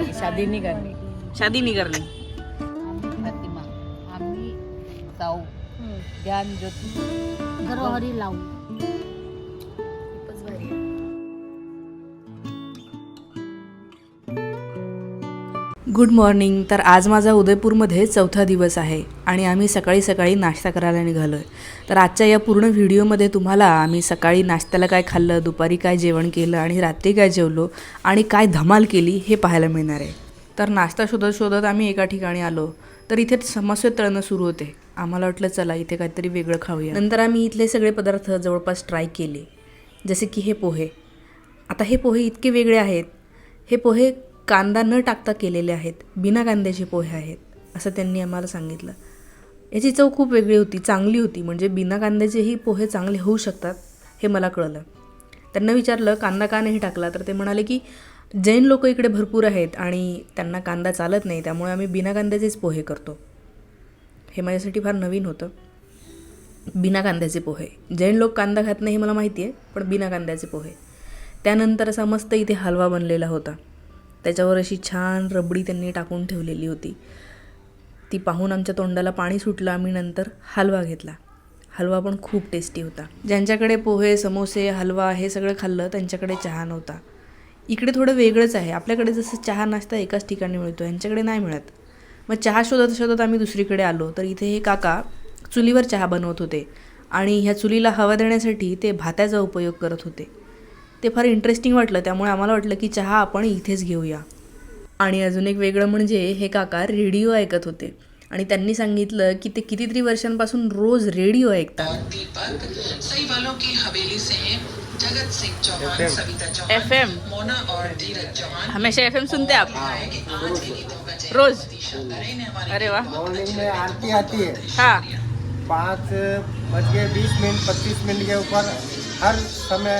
बाकी शादी नहीं करनी शादी नहीं करनी आम्ही प्रतिमा. आम्ही जाऊ. ज्ञान ज्योती. घरोघरी लावू. Good morning. तर आज माझा उदयपूरमध्ये चौथा दिवस आहे आणि आम्ही सकाळी सकाळी नाश्ता करायला निघालो आहे तर आजच्या या पूर्ण व्हिडिओमध्ये तुम्हाला आम्ही सकाळी नाश्त्याला काय खाल्लं दुपारी काय जेवण केलं आणि रात्री काय जेवलो आणि काय धमाल केली हे पाहायला मिळणार आहे. तर नाश्ता शोधत शोधत आम्ही एका ठिकाणी आलो. तर इथे समस्या तळणं सुरू होते. आम्हाला वाटलं चला इथे काहीतरी वेगळं खाऊया. नंतर आम्ही इथले सगळे पदार्थ जवळपास ट्राय केले. जसे की हे पोहे. आता हे पोहे इतके वेगळे आहेत. हे पोहे कांदा न टाकता केलेले आहेत बिना कांद्याचे पोहे आहेत असं त्यांनी आम्हाला सांगितलं. याची चव खूप वेगळी होती चांगली होती म्हणजे बिना कांद्याचेही पोहे चांगले होऊ शकतात हे मला कळलं. त्यांना विचारलं कांदा का नाही टाकला? तर ते म्हणाले की जैन लोक इकडे भरपूर आहेत आणि त्यांना कांदा चालत नाही त्यामुळे आम्ही बिना कांद्याचेच पोहे करतो. हे माझ्यासाठी फार नवीन होतं. बिना कांद्याचे पोहे. जैन लोक कांदा खात नाही हे मला माहिती आहे पण बिना कांद्याचे पोहे. त्यानंतर असा मस्त इथे हलवा बनलेला होता. त्याच्यावर अशी छान रबडी त्यांनी टाकून ठेवलेली होती. ती पाहून आमच्या तोंडाला पाणी सुटलं. आम्ही नंतर हलवा घेतला. हलवा पण खूप टेस्टी होता. ज्यांच्याकडे पोहे समोसे हलवा हे सगळं खाल्लं त्यांच्याकडे चहा नव्हता. इकडे थोडं वेगळंच आहे. आपल्याकडे जसं चहा नाश्ता एकाच ठिकाणी मिळतो. यांच्याकडे नाही मिळत. मग चहा शोधत शोधत आम्ही दुसरीकडे आलो. तर इथे हे काका चुलीवर चहा बनवत होते. आणि ह्या चुलीला हवा देण्यासाठी ते भात्याचा उपयोग करत होते. ते फार इंटरेस्टिंग वाटलं. त्यामुळे आम्हाला वाटलं की चहा आपण इथेच घेऊया. आणि अजून एक वेगळं म्हणजे हे काका रेडिओ ऐकत होते. आणि त्यांनी सांगितलं की ते कितीतरी वर्षांपासून रोज रेडिओ ऐकतात. दीपक सही वालों की हवेली से जगत सिंह चौहान सविता चौहान FM मोना और धीरज चौहान हमेशा एफ एम सुनते आप. रोज. अरे में आरती आती है. हाँ पाँच बज के बीस मिनट पच्चीस मिनट के ऊपर हर समय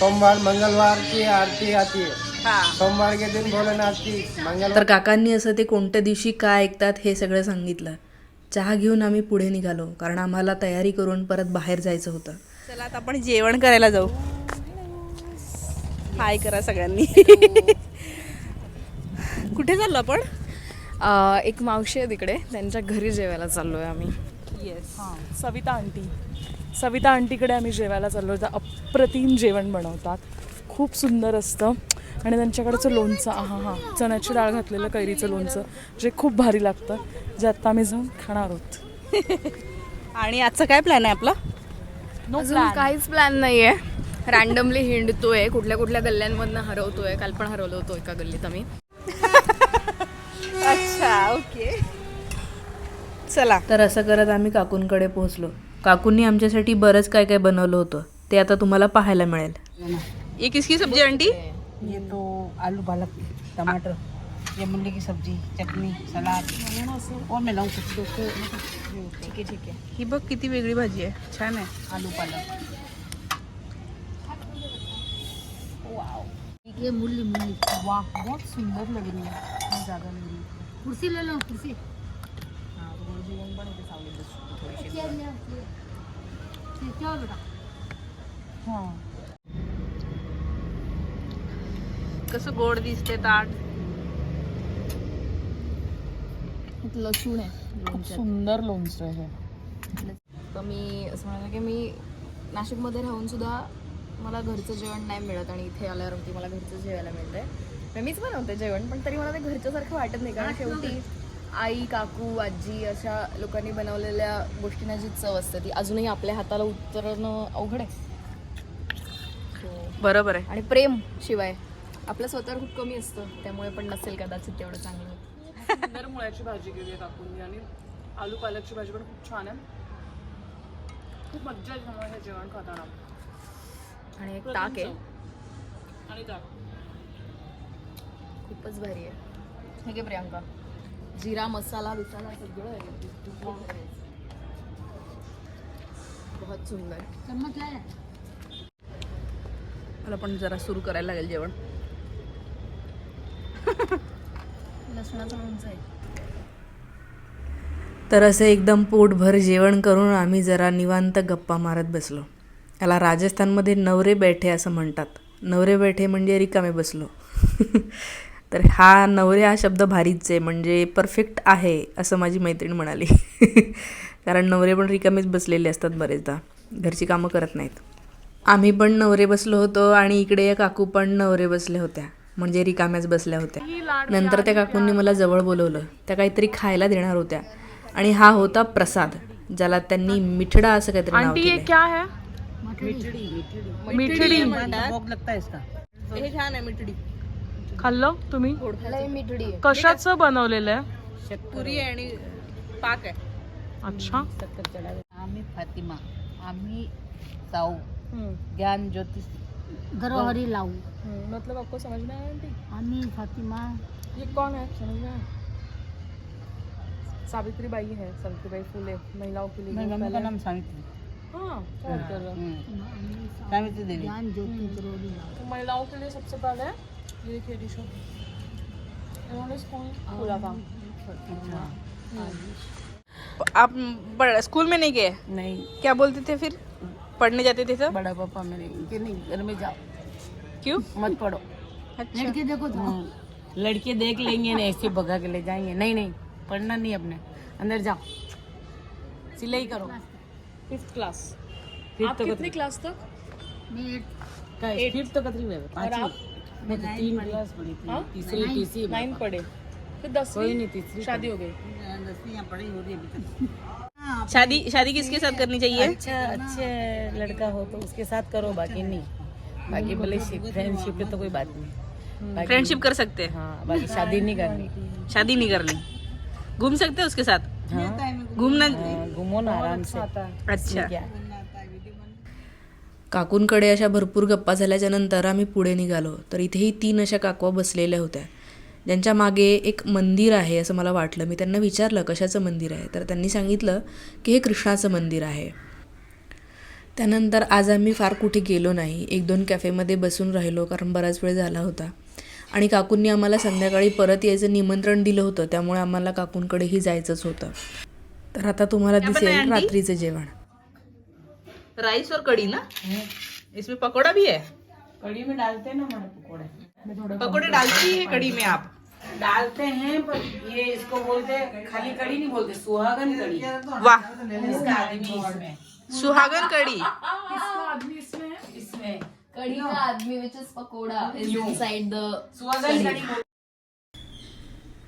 सोमवार मंगलवार की आरती आती. है. हाँ सोमवार के दिन भोलेनाथ की मंगलवार. तर काकांनी असं ते कोणत्या दिवशी काय ऐकतात हे सगळं सांगितलं. चहा घेऊन आम्ही पुढे निघालो कारण आम्हाला तयारी करून परत बाहेर जायचं होतं. चला आता आपण जेवण करायला जाऊ. हाय करा सगळ्यांनी. कुठे चाललो आपण? अ, एक मावशी आहे तिकडे त्यांच्या घरी जेवायला चाललोय आम्ही. Yes Savita aunty. सविता आंटीकडे आम्ही जेवायला चाललो तर अप्रतिम जेवण बनवतात. खूप सुंदर असतं. आणि त्यांच्याकडचं लोणचं हा हां चण्याची डाळ घातलेलं कैरीचं लोणचं जे खूप भारी लागतं जे आत्ता आम्ही जाऊन खाणार आहोत. आणि आजचा काय प्लॅन आहे आपला? अजून काहीच प्लॅन नाही आहे रॅन्डमली हिंडतोय. कुठल्या कुठल्या गल्ल्यांमधनं हरवतोय. काल पण हरवलो होतो एका गल्लीत आम्ही. अच्छा ओके चला. तर असं करत आम्ही काकूंकडे पोहोचलो. काकूंनी आमच्यासाठी बरंच काय काय बनवलं होतं. ते आता तुम्हाला पाहायला मिळेल. ये किसकी सब्जी आंटी? ये तो आलू पालक टमाटर ये मूली की सब्जी चटनी सलाद. और मैं लाऊं कुछ ठीक है ठीक है ही बघ किती वेगळी भाजी आहे. छान आहे. आलू पालक. ये मुली मुली. वाह बहुत सुंदर लग रही है बहुत ज़्यादा लग रही है कुर्सी ले लो कुर्सी. हाँ तो मुझे जेवण पण येते कसं गोड दिसते ताट. लसूण आहे. खूप सुंदर लोणचं आहे तर मी असं म्हणाले की मी नाशिकमध्ये राहून सुद्धा मला घरचं जेवण नाही मिळत आणि इथे आल्यावरती मला घरचं जेवायला मिळतंय. मीच बनवते जेवण पण तरी मला ते घरच्यासारखं वाटत नाही कारण शेवटी आई काकू आजी अशा लोकांनी बनवलेल्या गोष्टींना जी चव असते ती अजूनही आपल्या हाताला उतरणं अवघड आहे. बरोबर आहे. आणि प्रेम शिवाय. आपलं स्वतःवर खूप कमी असतं त्यामुळे पण नसेल कदाचित तेवढं चांगलं. सुंदर मुळ्याची भाजी केली आहे काकूंनी आणि आलू पालकची भाजी पण खूप छान आहे. खूप मज्जा येते हे जेवण खाताना. आणि एक ताक आहे. आणि ताक. खूपच भारी आहे. हे घे प्रियांका. जिरा मसाला बिसाला सगळं आहे. बहुत सुंदर. मला पण जरा सुरू करायला लागेल जेवण. लसणाचं लोणचं आहे. तर असं एकदम पोटभर जेवण करून आम्ही जरा निवांत गप्पा मारत बसलो. याला राजस्थानमध्ये नवरे बैठे असं म्हणतात. नवरे बैठे म्हणजे रिकामे बसलो. तर हा नवरे हा शब्द भारीच आहे म्हणजे परफेक्ट आहे असं माझी मैत्रीण म्हणाली. कारण नवरे पण रिकामेच बसलेले असतात बरेचदा. घरची कामं करत नाहीत. आम्ही पण नवरे बसलो होतो आणि इकडे या काकू पण नवरे बसले होत्या. म्हणजे रिकाम्याच बसल्या होत्या. नंतर त्या काकूंनी मला जवळ बोलवलं. त्या काहीतरी खायला देणार होत्या. आणि हा होता प्रसाद ज्याला त्यांनी मिठडा असं काहीतरी नाव आंटी ये दिलंय. क्या है? मिठडी. भोग लगता है इसका. हे छान आहे मिठडी. खाल्लं तुम्ही? ही मिठडी आहे. कशाचं बनवलेलं आहे? पुरी आहे आणि पाक आहे. अच्छा. आम्ही फातिमा. आम्ही साऊ ज्ञान ज्योतिष. घरोघरी लावू. मतलब आपको समझ में आया आंटी? आम्ही फातिमा. ये कौन है? समझ में आया. सावित्री बाई है. सावित्री बाई फुले. महिलाओं के लिए मेरी मम्मी का नाम सावित्री. हाँ कर हम्म, सावित्री देवी. ज्ञान ज्योति गरोली लावू. तो महिलाओं के लिए सबसे पहले ये देखिए डिशो इन्होंने स्कूल खोला था. आप बड़- स्कूल में नहीं गए? नहीं. क्या बोलते थे फिर? पढ़ने जाते थे तो बड़ा पापा मेरे कि नहीं घर में जाओ। क्यों? मत पढ़ो। अच्छा। लड़के देखो तो। हम्म, लड़के देख लेंगे ना ऐसे भगा के ले जाएँगे। नहीं नहीं पढ़ना नहीं अपने। अंदर जाओ। सिलाई करो। Fifth class. आप तो कितनी क्लास तक? मी फिफ्थ तो कतरी में तो तीन क्लास पढ़ी थी। तीसरी तीसरी नाइन पढ़े। फिर कोई दसवीं नहीं तीसरी शादी हो गई। दसवीं यहाँ पढ़ी हो रही है अभी तक। शादी शादी किसके साथ करनी चाहिए? अच्छा अच्छे लड़का हो तो उसके साथ करो बाकी नहीं। बाकी भले फ्रेंडशिप पे तो कोई बात नहीं। फ्रेंडशिप कर सकते हैं। हाँ बाकी शादी नहीं करनी। शादी नहीं करनी। घूम सकते हैं उसके साथ? हाँ। घूमना घूमो ना आराम से। अच्छा। क्या काकूंकडे अशा भरपूर गप्पा झाल्याच्यानंतर आम्ही पुढे निघालो. तर इथेही तीन अशा काकवा बसलेल्या होत्या. ज्यांच्या मागे एक मंदिर आहे असं मला वाटलं. मी त्यांना विचारलं कशाचं मंदिर आहे? तर त्यांनी सांगितलं की हे कृष्णाचं मंदिर आहे. त्यानंतर आज आम्ही फार कुठे गेलो नाही. एक दोन कॅफेमध्ये बसून राहिलो कारण बराच वेळ झाला होता. आणि काकूंनी आम्हाला संध्याकाळी परत यायचं निमंत्रण दिलं होतं. त्यामुळे आम्हाला काकूंकडेही जायचंच होतं. तर आता तुम्हाला दिसेल रात्रीचं जेवण. राइस और कड़ी ना? इसमें पकोड़ा भी है? कड़ी में डालते ना हमारे पकौड़े। पकोड़े डालती है कड़ी में आप। डालते हैं पर ये इसको बोलते हैं खाली कड़ी नहीं बोलते सुहागन कड़ी वाह। इसका आदमी इसमें। सुहागन कड़ी इसमें कढी का आदमी which is pakoda is inside the suhagan kadhi बोलते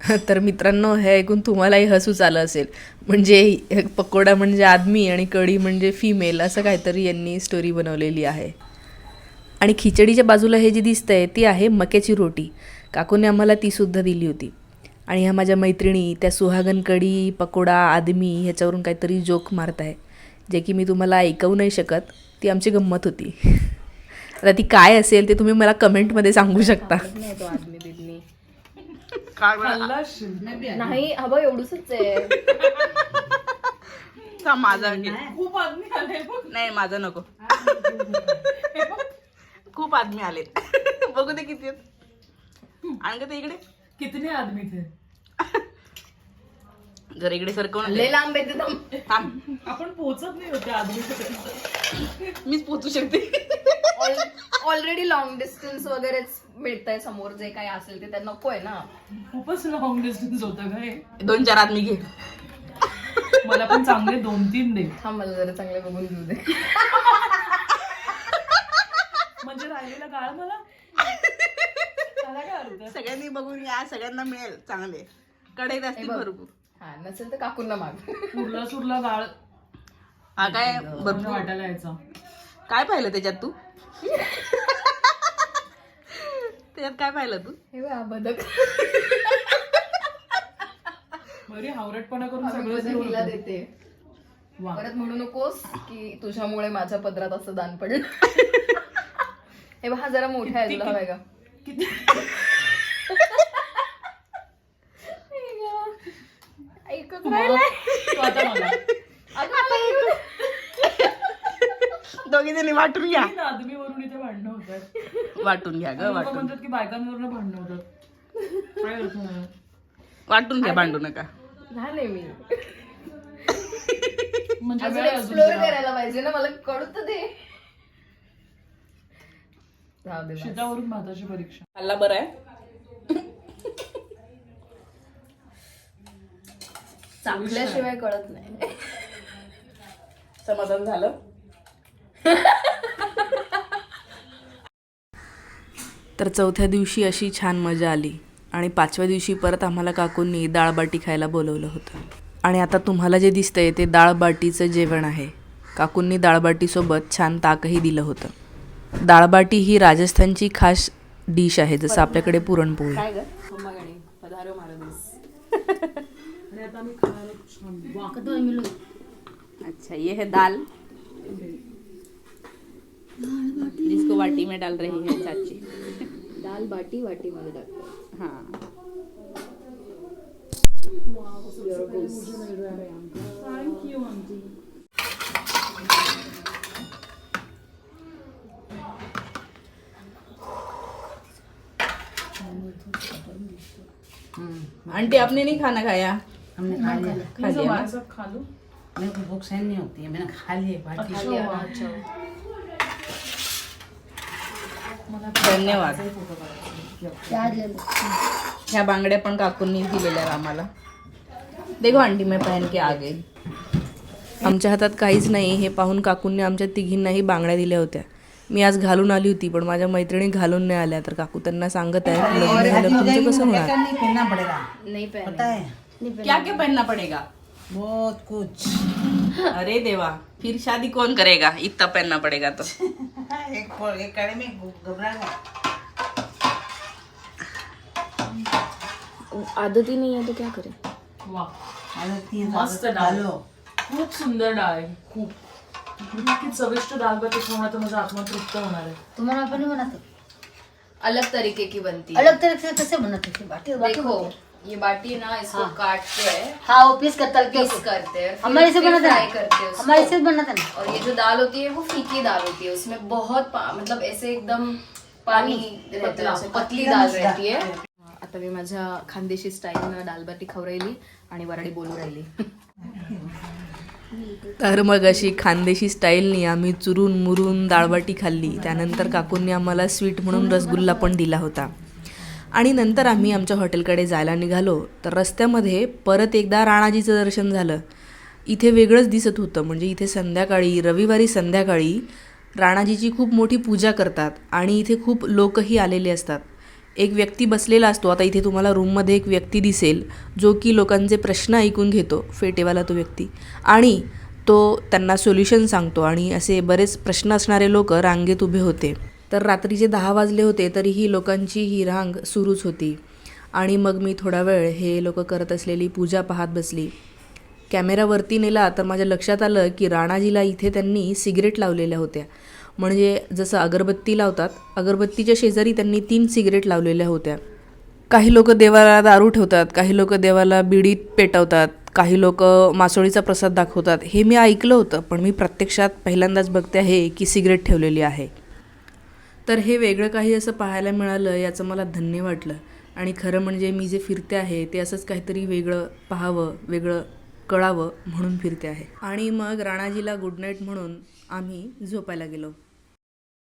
तर मित्रांनो हे ऐकून तुम्हालाही हसूच आलं असेल. म्हणजे पकोडा म्हणजे आदमी आणि कढी म्हणजे फिमेल असं काहीतरी यांनी स्टोरी बनवलेली आहे. आणि खिचडीच्या बाजूला हे जे दिसतंय ती आहे मक्याची रोटी. काकूने आम्हाला तीसुद्धा दिली होती. आणि ह्या माझ्या मैत्रिणी त्या सुहागन कढी पकोडा आदमी ह्याच्यावरून काहीतरी जोक मारत आहे जे की मी तुम्हाला ऐकवू नाही शकत. ती आमची गंमत होती. आता ती काय असेल ते तुम्ही मला कमेंटमध्ये सांगू शकता. नाही तो आदमी बिदमी. काय बरं? नाही हवं एवढूसच आहे. माझा. नाही माझा नको. खूप आदमी आले बघू दे किती आहेत. आणखं ते इकडे? कितने आदमी थे? जरा इकडे सरकवून लय लांब आहे तिथं थांब. आपण पोहोचत नाही होते आदमी मीच पोचू शकते. ऑलरेडी लॉंग डिस्टन्स वगैरेच मिळतंय समोर जे काही असेल ते. त्यांना नकोय ना. खूपच लॉंग डिस्टन्स होतं का हे. दोन चार आदमी घे. मला पण चांगले दोन तीन दे. थांब मला जरा चांगले बघून घेऊ दे. राहिलेला गाळ मला. मला काय अर्थ सगळ्यांनी बघून या सगळ्यांना मिळेल चांगले. कढईत असतील बघ. भरपूर. हा नसेल तर काकूंना माग. उरला सुरला गाळ. हा काय भरपूर. वाटायला यायचा. काय पाहिलं त्याच्यात तू? त्याच्यात काय पाहिलं तू? हे बघ बदक. बरी हावरटपणा करून सगळं. देते. वा. परत म्हणू नकोस की तुझ्यामुळे माझ्या पदरात असं दान पडलं. हे बघ हा जरा मोठा आहे तुला हवाय का किती ऐकत राहिलाय. तो अगं. दोघी जणी वाटून घ्या. आदमीवरून इथे भांडणं होतात. वाटून घ्या ग लोक वाटून. म्हणतात की बायकांवरून भांडणं होतात. काय अर्थ नाही. वाटून घ्या भांडू नका. लहान आहे मी. म्हणजे अजून वेळ आहे अजून एक्सप्लोर. करायला पाहिजे ना मला कळू तर दे. भाताची परीक्षा. हल्ला आहे. चांगल्याशिवाय कळत नाही. समाधान झालं. तर चौथ्या दिवशी अशी छान मजा आली आणि पाचव्या दिवशी परत आम्हाला काकूंनी डाळबाटी खायला बोलवलं होतं. आणि आता तुम्हाला जे दिसतंय ते डाळबाटीचं जेवण आहे. काकूंनी डाळबाटीसोबत छान ताकही दिलं होतं. डाळबाटी ही राजस्थानची खास डिश आहे जसं आपल्याकडे पुरणपोळी. अच्छा ये है दाल. जिसको वाटी में डाल रही है चाची। दाल बाटी वाटीमध्ये टाकतो हाँ। आंटी आपने नहीं खाना खाया? हमने खा लिया। खा लिया। खा लो? मेरे को भूख सहन नहीं होती है मैंने खा लिए बाटी धन्यवाद। प्याज ले लो ह्या बांगड्या पण काकूंनी दिलेल्या आहेत आम्हाला. देखो आंटी मैं पहन के आ गई. आमच्या हातात काहीच नाही हे पाहून काकूंनी आमच्या तिघींनाही बांगड्या दिल्या होत्या. मी आज घालून आली होती पण माझ्या मैत्रिणी घालून नाही आल्या. तर काकू त्यांना सांगत आहे लग्न झालं तुमचं कसं होणार? क्या नहीं पहनना पड़ेगा? नाही पहन पता है क्या क्या पहनना पड़ेगा? बहुत कुछ. अरे देवा फिर शादी कौन करेगा? इतना पहनना पड़ेगा तो. एक पर- एक कड़े में घु- घबरा गया आदती नाही आहे तो क्या करे? वा आदत नहीं है तो मस्त आदत डाल. डालो खूप सुंदर डाळ आहे खूप. इतकी चविष्ट डाळ बाटी खाऊन तर माझा आत्मा तृप्त होणार आहे. तुम्हारा अपन नहीं बनाते अलग तरीके की बनती. है अलग तरह से कैसे बनाते थे बाटी बाटी देखो ये बाटी है ना इसको काटते हैं हैं। हाँ वो पीस कर तल के पीस करते हैं फिर- हमारे से फिर बनाते फ्राई हैं करते हैं उसको। हमारे से बनाते ना। और ये जो दाल होती है वो फीकी दाल होती है। उसमें बहुत पा- मतलब ऐसे एकदम पानी रहता है उसमें, पतली दाल रहती है। आता मी माझ्या खानदेशी स्टाईल दालबाटी खाऊ राहिली आणि वराडी बोलू राहिली. तर मग अशी खानदेशी स्टाईलनी आम्ही चुरून मुरून दाळबाटी खाल्ली. त्यानंतर काकूंनी आम्हाला स्वीट म्हणून रसगुल्ला पण दिला होता. आणि नंतर आम्ही आमच्या हॉटेलकडे जायला निघालो. तर रस्त्यामध्ये परत एकदा राणाजीचं दर्शन झालं. इथे वेगळंच दिसत होतं. म्हणजे इथे संध्याकाळी रविवारी संध्याकाळी राणाजीची खूप मोठी पूजा करतात आणि इथे खूप लोकही आलेले असतात. एक व्यक्ती बसलेला असतो. आता इथे तुम्हाला रूममध्ये एक व्यक्ती दिसेल जो की लोकांचे प्रश्न ऐकून घेतो फेटेवाला तो व्यक्ती. आणि तो त्यांना सोल्युशन सांगतो आणि असे बरेच प्रश्न असणारे लोक रांगेत उभे होते. तर रात्रीचे दहा वाजले होते तरीही लोकांची ही रांग सुरूच होती. आणि मग मी थोडा वेळ हे लोक करत असलेली पूजा पाहत बसली. कॅमेरावरती नेला तर माझ्या लक्षात आलं की राणाजीला इथे त्यांनी सिगरेट लावलेल्या होत्या. म्हणजे जसं अगरबत्ती लावतात अगरबत्तीच्या शेजारी त्यांनी तीन सिगरेट लावलेल्या होत्या. काही लोक देवाला दारू ठेवतात काही लोक देवाला बिडीत पेटवतात काही लोक मासोळीचा प्रसाद दाखवतात. हे मी ऐकलं होतं पण मी प्रत्यक्षात पहिल्यांदाच बघते आहे की सिगरेट ठेवलेली आहे. तर हे वेगळं काही असं पाहायला मिळालं याचं मला धन्य वाटलं. आणि खरं म्हणजे मी जे फिरते आहे ते असंच काहीतरी वेगळं पाहावं वेगळं कळावं म्हणून फिरते आहे. आणि मग राणाजीला गुड नाईट म्हणून आम्ही झोपायला गेलो.